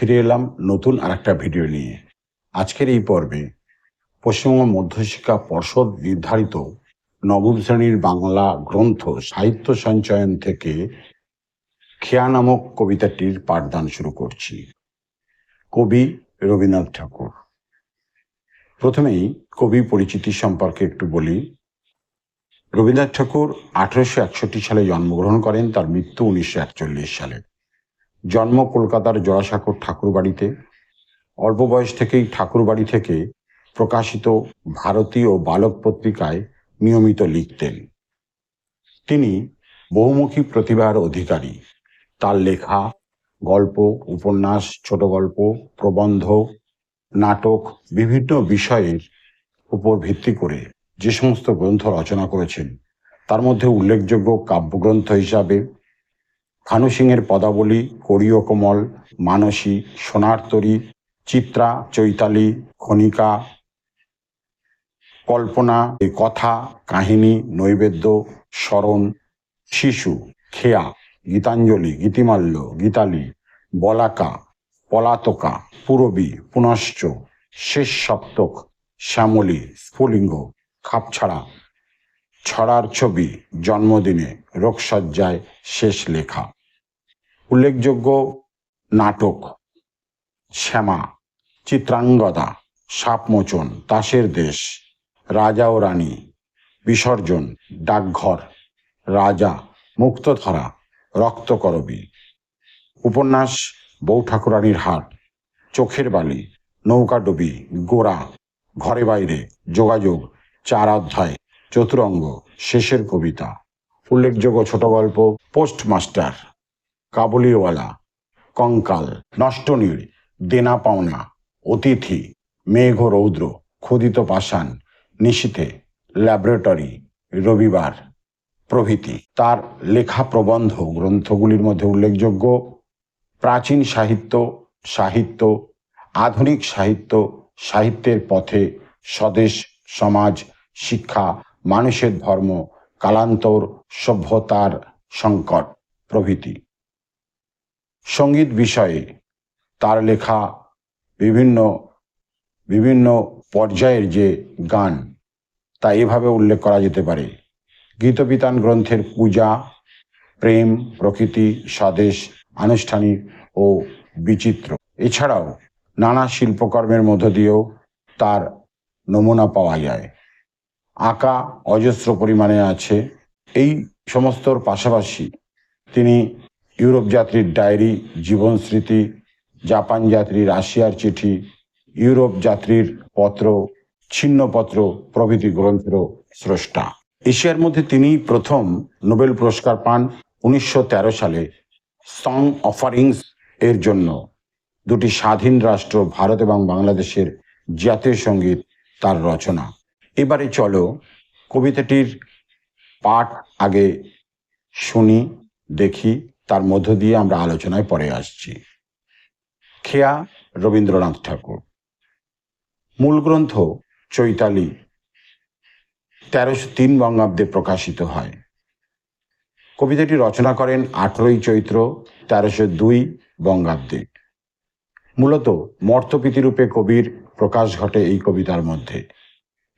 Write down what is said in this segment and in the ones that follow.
ফিরে এলাম নতুন আর একটা ভিডিও নিয়ে। আজকের এই পর্বে পশ্চিমবঙ্গ মধ্যশিক্ষা পর্ষদ নির্ধারিত নবম শ্রেণির বাংলা গ্রন্থ সাহিত্য সঞ্চয়ন থেকে খেয়া নামক কবিতাটির পাঠদান শুরু করছি। কবি রবীন্দ্রনাথ ঠাকুর। প্রথমেই কবি পরিচিতি সম্পর্কে একটু বলি। রবীন্দ্রনাথ ঠাকুর আঠারোশো একষট্টি সালে জন্মগ্রহণ করেন, তার মৃত্যু উনিশশো একচল্লিশ সালে। জন্ম কলকাতার জোড়াসাঁকোর ঠাকুরবাড়িতে। অল্প বয়স থেকেই ঠাকুরবাড়ি থেকে প্রকাশিত ভারতীয় বালক পত্রিকায় নিয়মিত লিখতেন। তিনি বহুমুখী প্রতিভার অধিকারী। তার লেখা, গল্প, উপন্যাস, ছোট গল্প, প্রবন্ধ, নাটক বিভিন্ন বিষয়ের উপর ভিত্তি করে যে সমস্ত গ্রন্থ রচনা করেছেন, তার মধ্যে উল্লেখযোগ্য কাব্যগ্রন্থ হিসাবে ভানু সিংয়ের পদাবলী করিয় কোমল মানসী সোনার তরী চিত্রা, চৈতালি, খনিকা, কল্পনা কথা কাহিনী, নৈবেদ্য, স্মরণ, শিশু, খেয়া, গীতাঞ্জলি, গীতিমাল্য, গীতালি, বলাকা, পলাতকা, পুরবী, পুনশ্চ, শেষ সপ্তক, শ্যামলী, স্ফুলিঙ্গ, খাপছাড়া, ছড়ার ছবি, জন্মদিনে রোগসজ্জায় শেষ লেখা। উল্লেখযোগ্য নাটক, শ্যামা, চিত্রাঙ্গদা, সাপমোচন, তাসের দেশ, রাজা ও রানী, বিসর্জন, ডাকঘর, রাজা, মুক্তধারা, রক্তকরবী, উপন্যাস বউ ঠাকুরানীর হাট, চোখের বালি নৌকাডুবি গোড়া, ঘরে বাইরে, যোগাযোগ, চার অধ্যায়, চতুরঙ্গ, শেষের কবিতা, উল্লেখযোগ্য ছোট গল্প পোস্টমাস্টার। কাবুলিওয়ালা, কঙ্কাল নষ্টনীড় দেনা পাওনা, অতিথি মেঘ রৌদ্র ক্ষুদিত পাষাণ, নিশীথে, ল্যাবরেটরি, রবিবার, প্রভৃতি। তার লেখা প্রবন্ধ গ্রন্থগুলির মধ্যে উল্লেখযোগ্য, প্রাচীন সাহিত্য সাহিত্য, আধুনিক সাহিত্য, সাহিত্যের পথে স্বদেশ, সমাজ, শিক্ষা, মানুষের ধর্ম, কালান্তর, সভ্যতার সংকট প্রভৃতি। সংগীত বিষয়ে তার লেখা বিভিন্ন বিভিন্ন পর্যায়ের যে গান, তা এভাবে উল্লেখ করা যেতে পারে। গীতবিতান গ্রন্থের পূজা, প্রেম, প্রকৃতি, স্বদেশ, আনুষ্ঠানিক ও বিচিত্র। এছাড়াও নানা শিল্পকর্মের মধ্য দিয়েও তার নমুনা পাওয়া যায়। আঁকা অজস্র পরিমাণে আছে। এই সমস্তর পাশাপাশি তিনি ইউরোপ যাত্রীর ডায়েরি, জীবন স্মৃতি, জাপান যাত্রী রাশিয়ার চিঠি, ইউরোপ যাত্রীর পত্র, ছিন্নপত্র প্রভৃতি গ্রন্থেরও স্রষ্টা। এশিয়ার মধ্যে তিনি প্রথম নোবেল পুরস্কার পান উনিশশো তেরো সালে সং অফারিংস এর জন্য। দুটি স্বাধীন রাষ্ট্র, ভারত এবং বাংলাদেশের জাতীয় সংগীত তার রচনা। এবারে চলো কবিতাটির পাঠ আগে শুনি, দেখি তার মধ্য দিয়ে আমরা আলোচনায় পরে আসছি। খেয়া রবীন্দ্রনাথ ঠাকুর। মূল গ্রন্থ চৈতালি তেরোশো তিন বঙ্গাব্দে প্রকাশিত হয়। কবিতাটি রচনা করেন আঠেরোই চৈত্র তেরোশো দুই বঙ্গাব্দে। মূলত মর্তপীতিরূপে কবির প্রকাশ ঘটে এই কবিতার মধ্যে।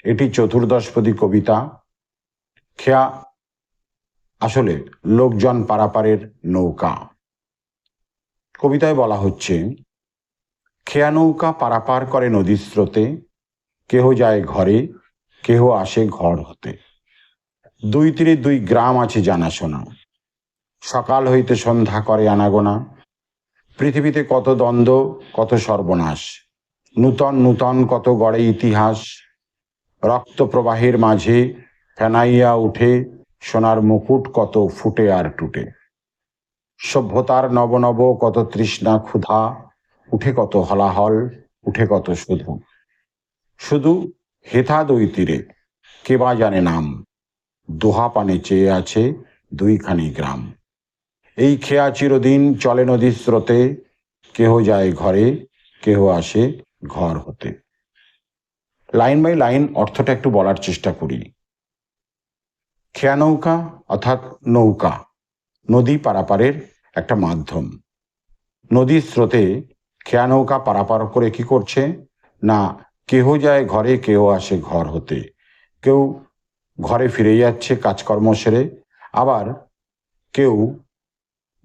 এটি চতুর্দশপদী কবিতা। খেয়া আসলে লোকজন পারাপারের নৌকা। কবিতায় বলা হচ্ছে, খেয়া নৌকা পারাপার করে নদীর স্রোতে, কেহ যায় ঘরে, কেহ আসে ঘর হতে। দুই তীরে দুই গ্রাম আছে জানাশোনা। সকাল হইতে সন্ধ্যা করে আনাগোনা। পৃথিবীতে কত দ্বন্দ্ব, কত সর্বনাশ। নূতন নূতন কত গড়ে ইতিহাস। রক্ত প্রবাহের মাঝে ফেনাইয়া উঠে সোনার মুকুট কত ফুটে আর টুটে। সভ্যতার নবনব কত তৃষ্ণা ক্ষুধা, উঠে কত হলাহল, উঠে কত শুধু। শুধু হেথা দুই তীরে, কে বা জানে নাম। দোহা পানে চেয়ে আছে দুইখানি গ্রাম। এই খেয়া চিরদিন চলে নদীর স্রোতে, কেহ যায় ঘরে, কেহ আসে ঘর হতে। লাইন বাই লাইন অর্থটা একটু বলার চেষ্টা করি। খেয়া নৌকা অর্থাৎ নৌকা, নদী পারাপারের একটা মাধ্যম। নদীর স্রোতে খেয়া নৌকা পারাপার করে কি করছে? না, কেহ যায় ঘরে, কেহ আসে ঘর হতে। কেউ ঘরে ফিরে যাচ্ছে, কাজকর্ম সেরে। আবার কেউ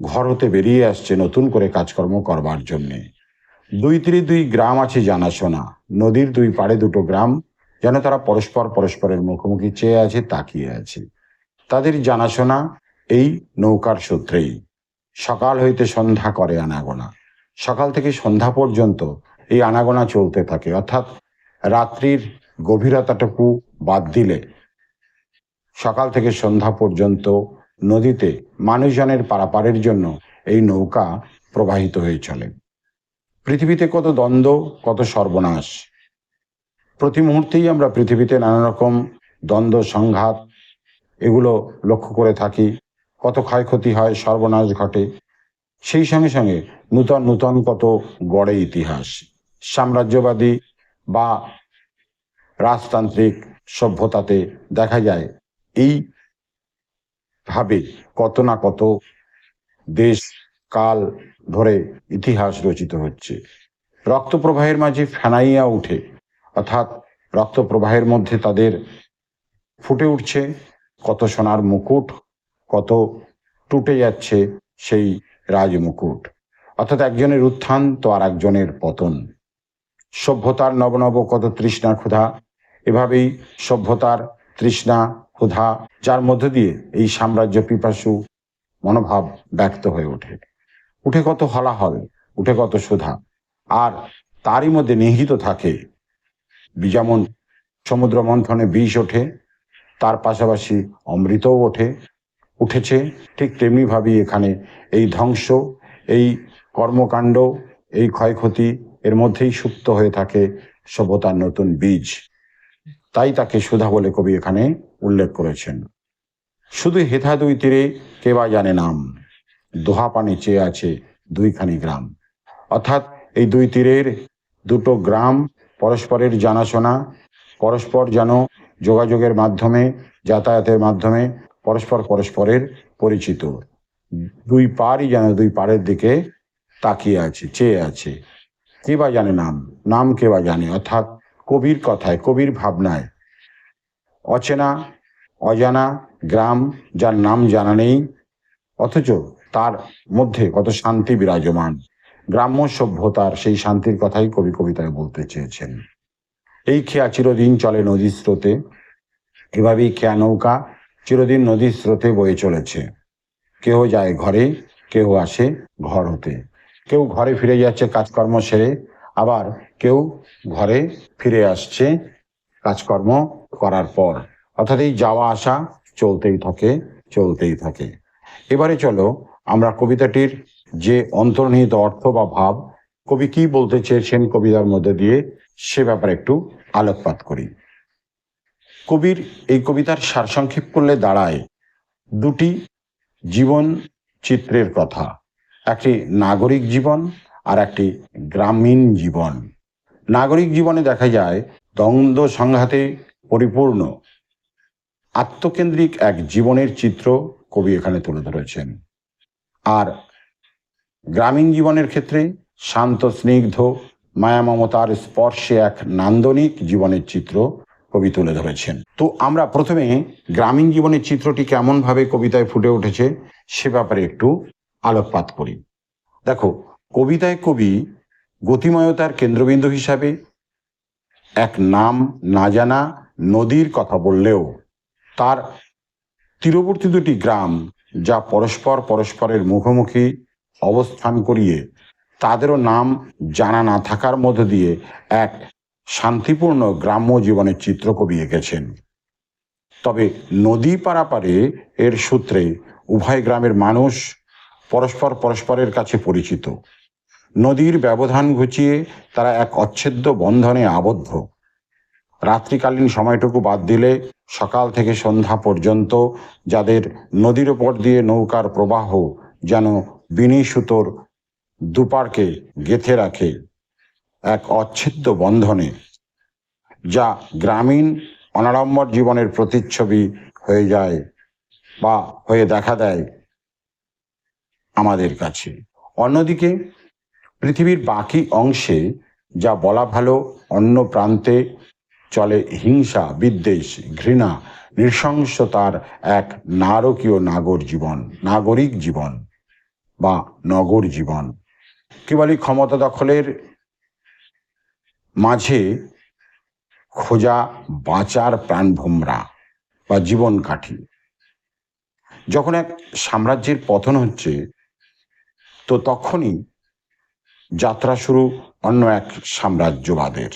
ঘর হতে বেরিয়ে আসছে নতুন করে কাজকর্ম করবার জন্যে। দুই তীরে দুই গ্রাম আছে জানাশোনা। নদীর দুই পাড়ে দুটো গ্রাম। যেন তারা পরস্পর পরস্পরের মুখোমুখি চেয়ে আছে, তাকিয়ে আছে। তাদের জানাশোনা এই নৌকার সূত্রেই। সকাল হইতে সন্ধ্যা করে আনাগোনা। সকাল থেকে সন্ধ্যা পর্যন্ত এই আনাগোনা চলতে থাকে, অর্থাৎ রাত্রির গভীরতাটুকু বাদ দিলে সকাল থেকে সন্ধ্যা পর্যন্ত নদীতে মানুষজনের পারাপারের জন্য এই নৌকা প্রবাহিত হয়ে চলে। পৃথিবীতে কত দ্বন্দ্ব, কত সর্বনাশ। প্রতি মুহূর্তেই আমরা পৃথিবীতে নানা রকম দ্বন্দ্ব, সংঘাত এগুলো লক্ষ্য করে থাকি। কত ক্ষয়ক্ষতি হয়, সর্বনাশ ঘটে। সেই সঙ্গে সঙ্গে নূতন নূতন কত গড়ে ইতিহাস। সাম্রাজ্যবাদী বা রাজতান্ত্রিক সভ্যতাতে দেখা যায়, এই ভাবে কত না কত দেশ কাল ধরে ইতিহাস রচিত হচ্ছে। রক্ত প্রবাহের মাঝে ফেনাইয়া উঠে, অর্থাৎ রক্ত প্রবাহের মধ্যে তাদের ফুটে উঠছে। কত সোনার মুকুট, কত টুটে যাচ্ছে সেই রাজমুকুট। অর্থাৎ একজনের উত্থান তো আর একজনের পতন। সভ্যতার নবনব কত তৃষ্ণা ক্ষুধা, এভাবেই সভ্যতার তৃষ্ণা ক্ষুধা, যার মধ্য দিয়ে এই সাম্রাজ্য পিপাসু মনোভাব ব্যক্ত হয়ে ওঠে। উঠে কত হলাহল, উঠে কত সুধা, আর তারই মধ্যে নিহিত থাকে। যেমন সমুদ্র মন্থনে বিষ ওঠে তার পাশাপাশি অমৃতও ওঠে, উঠেছে। ঠিক তেমনিভাবেই এখানে এই ধ্বংস, এই কর্মকাণ্ড, এই ক্ষয়ক্ষতি এর মধ্যেই সুপ্ত হয়ে থাকে সভ্যতার নতুন বীজ। তাই তাকে সুধা বলে কবি এখানে উল্লেখ করেছেন। শুধু হেথা দুই তীরে কে বা জানে নাম, দোহা পানি চেয়ে আছে দুইখানি গ্রাম। অর্থাৎ এই দুই তীরের দুটো গ্রাম পরস্পরের জানাশোনা, পরস্পর যেন যোগাযোগের মাধ্যমে, যাতায়াতের মাধ্যমে পরস্পর পরস্পরের পরিচিত। দুই পারই যেন দুই পাড়ের দিকে তাকিয়ে আছে, চেয়ে আছে। কে বা জানে নাম? নাম কে বা জানে? অর্থাৎ কবির কথায়, কবির ভাবনায়। অচেনা, অজানা, গ্রাম, যার নাম জানা নেই, অথচ তার মধ্যে কত শান্তি বিরাজমান। গ্রাম্য সভ্যতার সেই শান্তির কথাই কবি কবিতায় বলতে চেয়েছেন। এই খেয়া চিরদিন চলে নদীর স্রোতে। এভাবেই খেয়া নৌকা চিরদিন নদীর স্রোতে বয়ে চলেছে। কেউ যায় ঘরে কেউ আসে ঘর হতে কেউ ঘরে ফিরে যাচ্ছে কাজকর্ম সেরে, আবার কেউ ঘরে ফিরে আসছে কাজকর্ম করার পর। অর্থাৎ এই যাওয়া আসা চলতেই থাকে চলতেই থাকে। এবারে চলো আমরা কবিতাটির যে অন্তর্নিহিত অর্থ বা ভাব, কবি কি বলতে চেয়েছেন কবিতার মধ্যে দিয়ে সে ব্যাপারে একটু আলোকপাত করি। কবির এই কবিতার সারসংক্ষেপ করলে দাঁড়ায় দুটি জীবন চিত্রের কথা, একটি নাগরিক জীবন আর একটি গ্রামীণ জীবন। নাগরিক জীবনে দেখা যায় দ্বন্দ্ব সংঘাতে পরিপূর্ণ। আত্মকেন্দ্রিক এক জীবনের চিত্র কবি এখানে তুলে ধরেছেন। আর গ্রামীণ জীবনের ক্ষেত্রে শান্ত, স্নিগ্ধ মায়া মমতার স্পর্শে এক নান্দনিক জীবনের চিত্র কবি তুলে ধরেছেন। তো আমরা প্রথমে গ্রামীণ জীবনের চিত্রটি কেমনভাবে কবিতায় ফুটে উঠেছে সে ব্যাপারে একটু আলোকপাত করি। দেখো, কবিতায় কবি গতিময়তার কেন্দ্রবিন্দু হিসাবে এক নাম না জানা নদীর কথা বললেও তার তীরবর্তী দুটি গ্রাম যা পরস্পর পরস্পরের মুখোমুখি অবস্থান করিয়ে তাদেরও নাম জানা না থাকার মধ্য দিয়ে এক শান্তিপূর্ণ গ্রাম্য জীবনের চিত্র কবি এঁকেছেন। তবে নদী পারাপারে এর সূত্রে উভয় গ্রামের মানুষ পরস্পর পরস্পরের কাছে পরিচিত। নদীর ব্যবধান ঘুচিয়ে তারা এক অচ্ছেদ্য বন্ধনে আবদ্ধ। রাত্রিকালীন সময়টুকু বাদ দিলে সকাল থেকে সন্ধ্যা পর্যন্ত যাদের নদীর ওপর দিয়ে নৌকার প্রবাহ যেন বিনি সুতোর দুপারকে গেথে রাখে এক অচ্ছেদ্য বন্ধনে, যা গ্রামীণ অনাড়ম্বর জীবনের প্রতিচ্ছবি হয়ে যায় বা হয়ে দেখা দেয় আমাদের কাছে। অন্যদিকে, পৃথিবীর বাকি অংশে যা বলা ভালো, অন্য প্রান্তে চলে হিংসা, বিদ্বেষ, ঘৃণা, নৃশংসতার এক নারকীয় নাগর জীবন, নাগরিক জীবন বা নগর জীবন। কেবলই ক্ষমতা দখলের মাঝে খোঁজা, বাঁচার প্রাণভোমরা বা জীবন কাঠি। যখন এক সাম্রাজ্যের পতন হচ্ছে, তো তখনই যাত্রা শুরু অন্য এক সাম্রাজ্যবাদের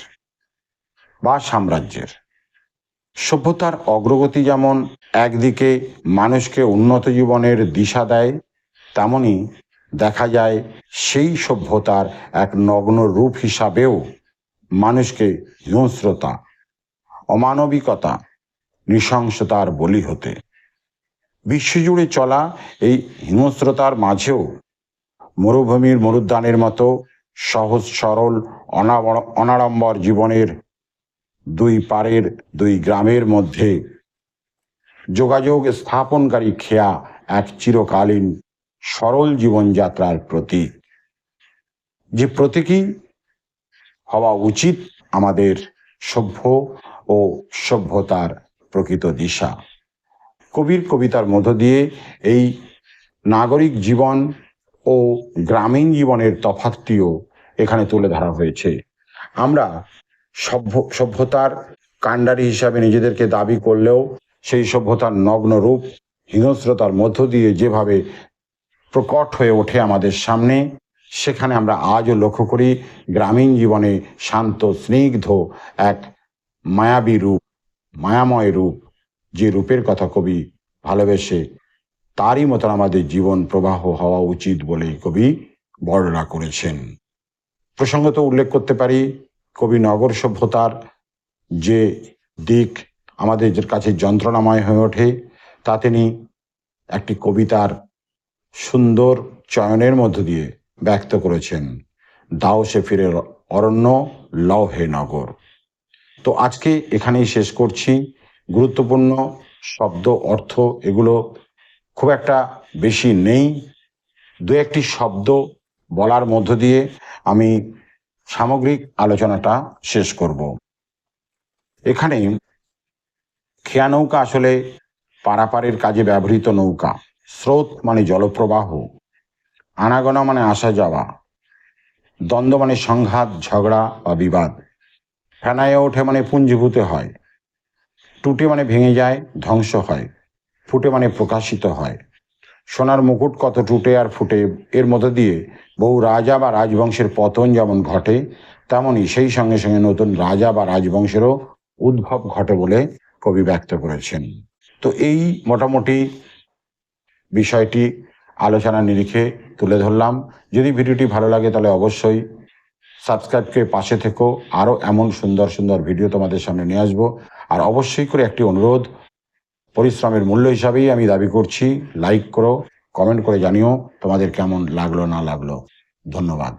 বা সাম্রাজ্যের। সভ্যতার অগ্রগতি যেমন একদিকে মানুষকে উন্নত জীবনের দিশা দেয়, তেমনি দেখা যায় সেই সভ্যতার এক নগ্ন রূপ হিসাবেও মানুষকে হিংস্রতা, অমানবিকতা, নৃশংসতার বলি হতে। বিশ্বজুড়ে চলা এই হিংস্রতার মাঝেও মরুভূমির মরুদ্যানের মতো সহজ, সরল অনাড়ম্বর জীবনের দুই পারের দুই গ্রামের মধ্যে যোগাযোগ স্থাপনকারী খেয়া এক চিরকালীন সরল জীবনযাত্রার প্রতীক। যে প্রতীকই হওয়া উচিত আমাদের সভ্য ও সভ্যতার প্রকৃত দিশা। কবির কবিতার মধ্য দিয়ে এই নাগরিক জীবন ও গ্রামীণ জীবনের তফাতটিও এখানে তুলে ধরা হয়েছে। আমরা সভ্য, সভ্যতার কাণ্ডারি হিসাবে নিজেদেরকে দাবি করলেও সেই সভ্যতার নগ্ন রূপ হিংস্রতার মধ্য দিয়ে যেভাবে প্রকট হয়ে ওঠে আমাদের সামনে। সেখানে আমরা আজও লক্ষ্য করি গ্রামীণ জীবনে শান্ত, স্নিগ্ধ এক মায়াবী রূপ, মায়াময় রূপ, যে রূপের কথা কবি ভালোবেসে, তারই মতন আমাদের জীবন প্রবাহ হওয়া উচিত বলে কবি বর্ণনা করেছেন। প্রসঙ্গত উল্লেখ করতে পারি, কবি নগর সভ্যতার যে দিক আমাদের কাছে যন্ত্রণাময় হয়ে ওঠে, তা তিনি একটি কবিতার সুন্দর চয়নের মধ্য দিয়ে ব্যক্ত করেছেন দাও সে ফিরে অরণ্য, লও নগর। তো আজকে এখানেই শেষ করছি। গুরুত্বপূর্ণ শব্দ, অর্থ এগুলো খুব একটা বেশি নেই। দু একটি শব্দ বলার মধ্য দিয়ে আমি সামগ্রিক আলোচনাটা শেষ করব। এখানে খেয়া নৌকা আসলে পারাপারের কাজে ব্যবহৃত নৌকা। স্রোত মানে জলপ্রবাহ, আনাগোনা মানে আসা যাওয়া, দ্বন্দ্ব মানে সংঘাত, ঝগড়া বা বিবাদ। ফেনায়ে ওঠে মানে পুঞ্জীভূত হয়, টুটে মানে ভেঙে যায়, ধ্বংস হয়, ফুটে মানে প্রকাশিত হয়। সোনার মুকুট কত টুটে আর ফুটে, এর মধ্য দিয়ে বহু রাজা বা রাজবংশের পতন যেমন ঘটে, তেমনই সেই সঙ্গে সঙ্গে নতুন রাজা বা রাজবংশেরও উদ্ভব ঘটে বলে কবি ব্যক্ত করেছেন। তো এই মোটামুটি বিষয়টি আলোচনা নিরিখে তুলে ধরলাম। যদি ভিডিওটি ভালো লাগে তাহলে অবশ্যই সাবস্ক্রাইবকে পাশে থেকো। আরও এমন সুন্দর সুন্দর ভিডিও তোমাদের সামনে নিয়ে আসব। আর অবশ্যই করে একটি অনুরোধ, পরিশ্রমের মূল্য হিসাবেই আমি দাবি করছি। লাইক করো, কমেন্ট করে জানিও তোমাদের কেমন লাগল না লাগল। ধন্যবাদ।